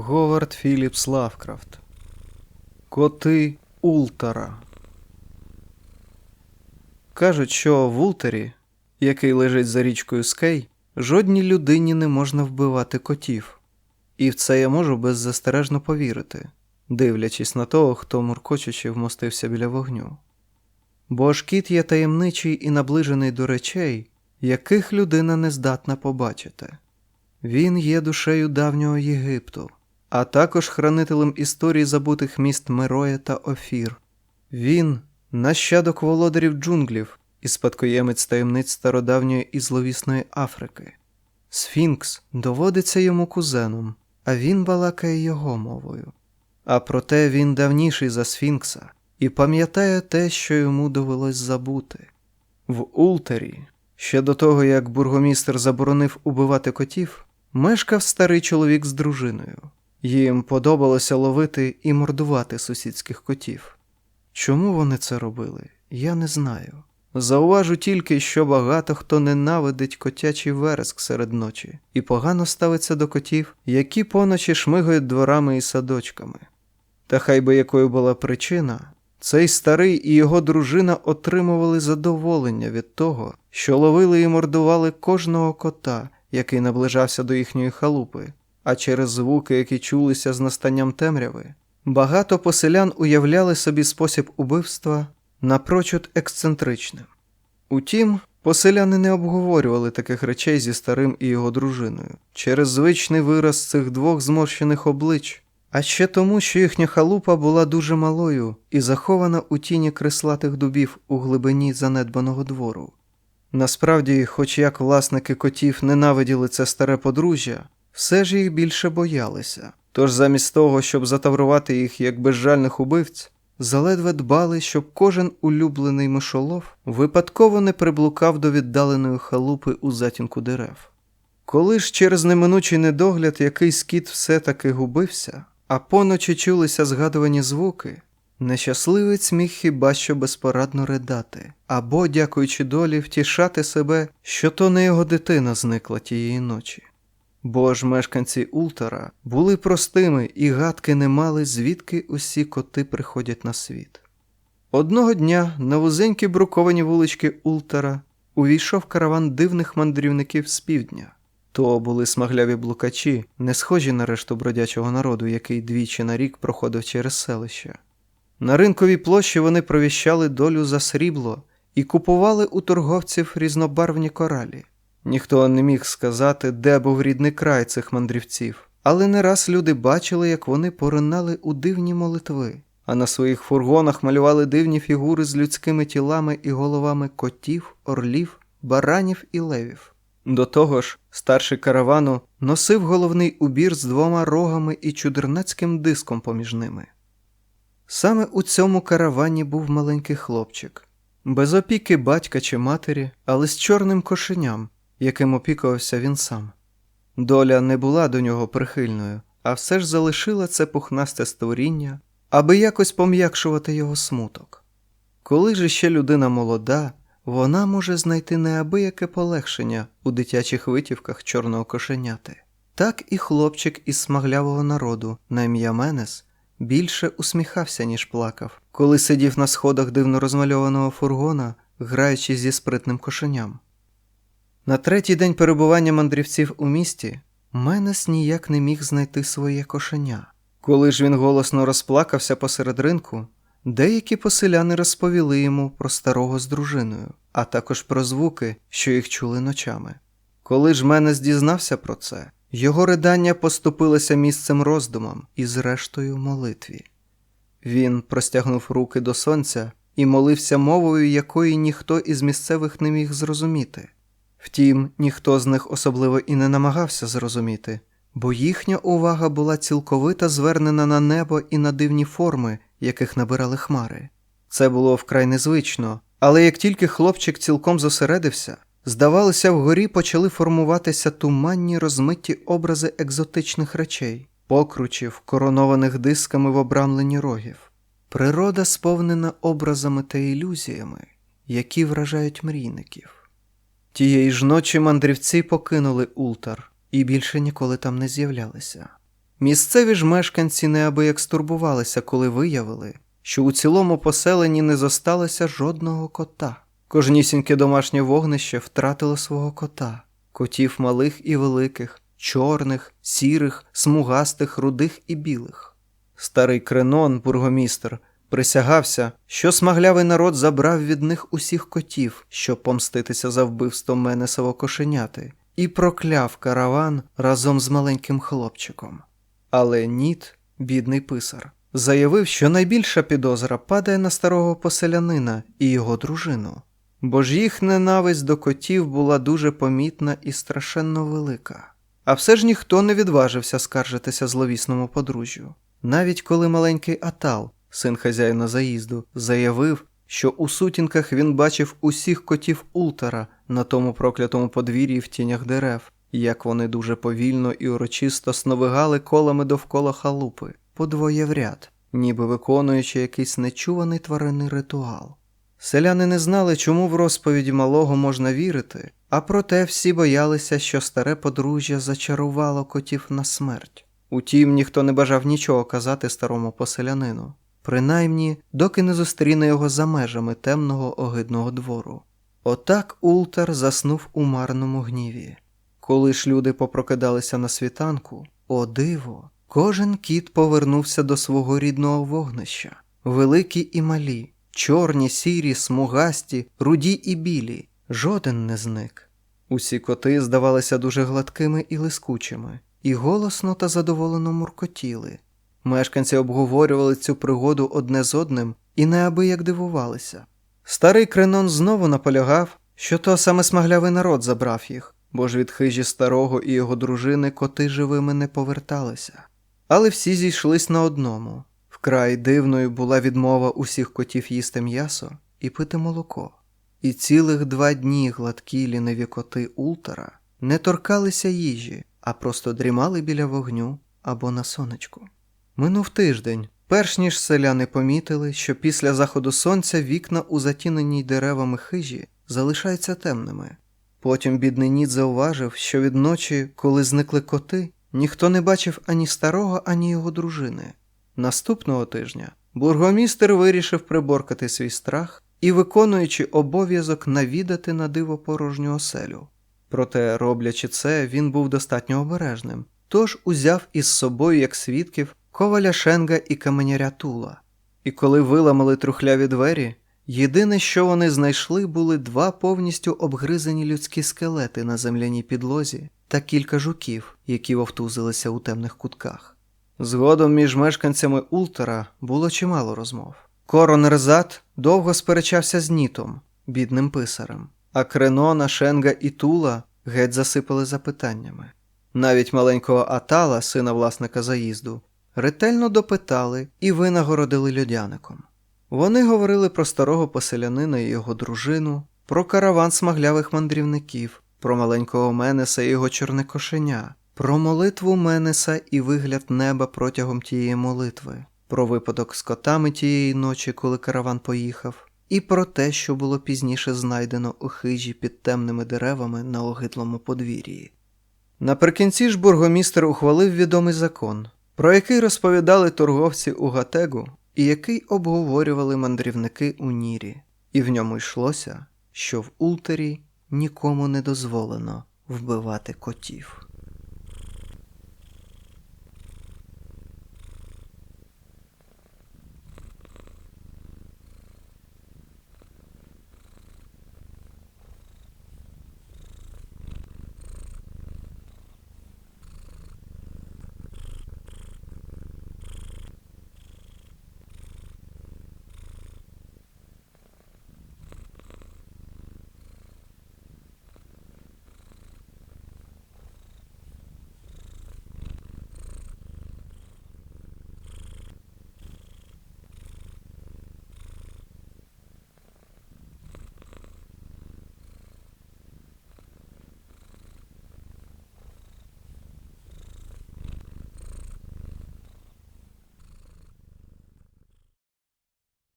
Говард Філіпс Лавкрафт. Коти Ултара. Кажуть, що в Ултері, який лежить за річкою Скей, жодній людині не можна вбивати котів. І в це я можу беззастережно повірити, дивлячись на того, хто муркочучи вмостився біля вогню. Бо ж кіт є таємничий і наближений до речей, яких людина не здатна побачити. Він є душею давнього Єгипту, а також хранителем історії забутих міст Мероя та Офір. Він нащадок володарів джунглів і спадкоємець таємниць стародавньої і зловісної Африки. Сфінкс доводиться йому кузеном, а він балакає його мовою. А проте він давніший за Сфінкса і пам'ятає те, що йому довелось забути. В Ултері, ще до того як бургомістр заборонив убивати котів, мешкав старий чоловік з дружиною. Їм подобалося ловити і мордувати сусідських котів. Чому вони це робили, я не знаю. Зауважу тільки, що багато хто ненавидить котячий вереск серед ночі і погано ставиться до котів, які поночі шмигають дворами і садочками. Та хай би якою була причина, цей старий і його дружина отримували задоволення від того, що ловили і мордували кожного кота, який наближався до їхньої халупи, а через звуки, які чулися з настанням темряви, багато поселян уявляли собі спосіб убивства напрочуд ексцентричним. Утім, поселяни не обговорювали таких речей зі старим і його дружиною через звичний вираз цих двох зморщених облич, а ще тому, що їхня халупа була дуже малою і захована у тіні креслатих дубів у глибині занедбаного двору. Насправді, хоч як власники котів ненавиділи це старе подружжя, все ж їх більше боялися. Тож замість того, щоб затаврувати їх як безжальних убивць, заледве дбали, щоб кожен улюблений мишолов випадково не приблукав до віддаленої халупи у затінку дерев. Коли ж через неминучий недогляд якийсь кіт все-таки губився, а поночі чулися згадувані звуки, нещасливець міг хіба що безпорадно ридати, або, дякуючи долі, втішати себе, що то не його дитина зникла тієї ночі. Бо ж мешканці Ултара були простими і гадки не мали, звідки усі коти приходять на світ. Одного дня на вузенькі бруковані вулички Ултара увійшов караван дивних мандрівників з півдня. То були смагляві блукачі, не схожі на решту бродячого народу, який двічі на рік проходив через селище. На ринковій площі вони провіщали долю за срібло і купували у торговців різнобарвні коралі. Ніхто не міг сказати, де був рідний край цих мандрівців, але не раз люди бачили, як вони поринали у дивні молитви, а на своїх фургонах малювали дивні фігури з людськими тілами і головами котів, орлів, баранів і левів. До того ж, старший каравану носив головний убір з двома рогами і чудернацьким диском поміж ними. Саме у цьому каравані був маленький хлопчик, без опіки батька чи матері, але з чорним кошеням, яким опікувався він сам. Доля не була до нього прихильною, а все ж залишила це пухнасте створіння, аби якось пом'якшувати його смуток. Коли ж ще людина молода, вона може знайти неабияке полегшення у дитячих витівках чорного кошеняти. Так і хлопчик із смаглявого народу на ім'я Менес більше усміхався, ніж плакав, коли сидів на сходах дивно розмальованого фургона, граючи зі спритним кошеням. На третій день перебування мандрівців у місті Менес ніяк не міг знайти своє кошеня. Коли ж він голосно розплакався посеред ринку, деякі поселяни розповіли йому про старого з дружиною, а також про звуки, що їх чули ночами. Коли ж Менес дізнався про це, його ридання поступилося місцем роздумам і, зрештою, молитві. Він простягнув руки до сонця і молився мовою, якої ніхто із місцевих не міг зрозуміти. Втім, ніхто з них особливо і не намагався зрозуміти, бо їхня увага була цілковито звернена на небо і на дивні форми, яких набирали хмари. Це було вкрай незвично, але як тільки хлопчик цілком зосередився, здавалося, вгорі почали формуватися туманні розмиті образи екзотичних речей, покручів, коронованих дисками в обрамленні рогів. Природа сповнена образами та ілюзіями, які вражають мрійників. Тієї ж ночі мандрівці покинули Ултар і більше ніколи там не з'являлися. Місцеві ж мешканці неабияк стурбувалися, коли виявили, що у цілому поселенні не зосталося жодного кота. Кожнісіньке домашнє вогнище втратило свого кота, котів малих і великих, чорних, сірих, смугастих, рудих і білих. Старий Кренон, бургомістр, присягався, що смаглявий народ забрав від них усіх котів, щоб помститися за вбивство Менесово кошеняти, і прокляв караван разом з маленьким хлопчиком. Але Ніт, бідний писар, заявив, що найбільша підозра падає на старого поселянина і його дружину, бо ж їх ненависть до котів була дуже помітна і страшенно велика. А все ж ніхто не відважився скаржитися зловісному подружжю. Навіть коли маленький Атал, син хазяїна заїзду, заявив, що у сутінках він бачив усіх котів Ултера на тому проклятому подвір'ї в тінях дерев, як вони дуже повільно і урочисто сновигали колами довкола халупи, подвоє в ряд, ніби виконуючи якийсь нечуваний тваринний ритуал. Селяни не знали, чому в розповіді малого можна вірити, а проте всі боялися, що старе подружжя зачарувало котів на смерть. Утім, ніхто не бажав нічого казати старому поселянину, принаймні, доки не зустріне його за межами темного огидного двору. Отак Ултер заснув у марному гніві. Коли ж люди попрокидалися на світанку, о диво, кожен кіт повернувся до свого рідного вогнища, великі і малі, чорні, сірі, смугасті, руді і білі, жоден не зник. Усі коти здавалися дуже гладкими і лискучими, і голосно та задоволено муркотіли. Мешканці обговорювали цю пригоду одне з одним і неабияк дивувалися. Старий Кренон знову наполягав, що то саме смаглявий народ забрав їх, бо ж від хижі старого і його дружини коти живими не поверталися. Але всі зійшлись на одному вкрай дивною була відмова усіх котів їсти м'ясо і пити молоко. І цілих два дні гладкі ліниві коти Ултера не торкалися їжі, а просто дрімали біля вогню або на сонечку. Минув тиждень, перш ніж селяни помітили, що після заходу сонця вікна у затіненій деревами хижі залишаються темними. Потім бідний Ніт зауважив, що від ночі, коли зникли коти, ніхто не бачив ані старого, ані його дружини. Наступного тижня бургомістер вирішив приборкати свій страх і, виконуючи обов'язок навідати на диво порожню оселю. Проте, роблячи це, він був достатньо обережним, тож узяв із собою як свідків коваля Шенга і каменяря Тула. І коли виламали трухляві двері, єдине, що вони знайшли, були два повністю обгризані людські скелети на земляній підлозі та кілька жуків, які вовтузилися у темних кутках. Згодом між мешканцями Ултера було чимало розмов. Корон Резат довго сперечався з Нітом, бідним писарем, а Кренона, Шенга і Тула геть засипали запитаннями. Навіть маленького Атала, сина власника заїзду, ретельно допитали і винагородили льодяником. Вони говорили про старого поселянина і його дружину, про караван смаглявих мандрівників, про маленького Менеса і його чорне кошеня, про молитву Менеса і вигляд неба протягом тієї молитви, про випадок з котами тієї ночі, коли караван поїхав, і про те, що було пізніше знайдено у хижі під темними деревами на огидлому подвір'ї. Наприкінці ж бургомістер ухвалив відомий закон, про який розповідали торговці у Гатегу і який обговорювали мандрівники у Нірі, і в ньому йшлося, що в Ултері нікому не дозволено вбивати котів.